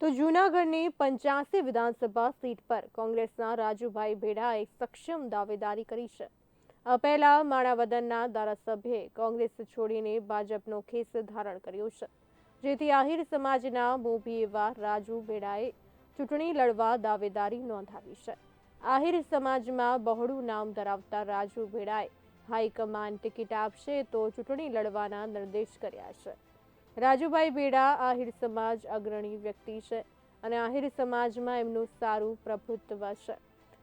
તો જૂનાગઢની પંચ્યાસી વિધાનસભા સીટ પર કોંગ્રેસના રાજુભાઈ ભેડાએ સક્ષમ દાવેદારી કરી છે. પહેલા માણાવદનના ધારાસભ્યે કોંગ્રેસ છોડીને ભાજપનો ખેસ ધારણ કર્યો છે. જેથી આહિર સમાજના મોભી એવા રાજુ ભેડાએ ચૂંટણી લડવા દાવેદારી નોંધાવી છે. આહિર સમાજમાં બહોળું નામ ધરાવતા રાજુ ભેડાએ હાઈકમાન્ડ ટિકિટ આપશે તો ચૂંટણી લડવાના નિર્દેશ કર્યા છે. રાજુભાઈ બેડા આહિર સમાજ અગ્રણી વ્યક્તિ છે અને આહિર સમાજમાં એમનું સારું પ્રભુત્વ છે.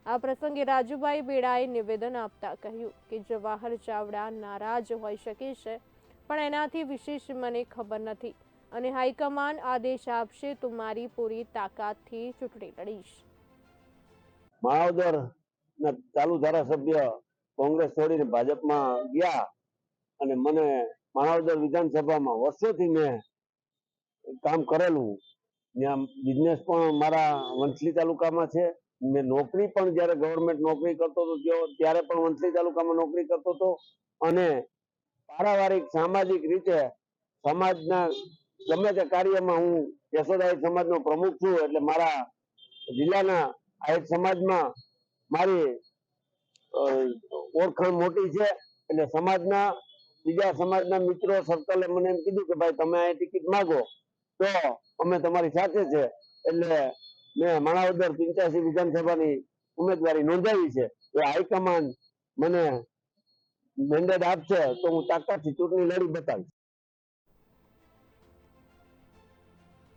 આ પ્રસંગે રાજુભાઈ બેડાએ નિવેદન આપતા કહ્યું કે જવાહર ચાવડા નારાજ હોઈ શકે છે, પણ એનાથી વિશેષ મને ખબર નથી અને હાઈકમાન્ડ આદેશ આપશે તો મારી પૂરી તાકાતથી ચૂંટણી લડીશ. માવદર ચાલુ ધારાસભ્ય કોંગ્રેસ છોડીને ભાજપમાં ગયા અને મને માણાવદર વિધાનસભામાં વર્ષોથી મેં કામ કરેલું. ત્યાં બિઝનેસ પણ મારા વંથલી તાલુકામાં છે. મેં નોકરી પણ જ્યારે ગવર્મેન્ટ નોકરી કરતો હતો ત્યારે પણ વંથલી તાલુકામાં નોકરી કરતો હતો. અને પારિવારિક, સામાજિક રીતે સમાજના ગમે તે કાર્યમાં હું યશોદાય સમાજનો પ્રમુખ છું, એટલે મારા જિલ્લાના આહિર સમાજમાં મારી ઓળખાણ મોટી છે. એટલે સમાજના બીજા સમાજના મિત્રો સર્કલે મને એમ કીધું કે ભાઈ તમે આ ટિકિટ માંગો, તો અમે તમારી સાથે છે. એટલે મેં માણાવદર પિંચાસી વિધાનસભાની ઉમેદવારી નોંધાવી છે. એ હાઈકમાન્ડ મને મેન્ડેટ આપશે તો હું તાકાતથી ચૂંટણી લડી બતાવીશ.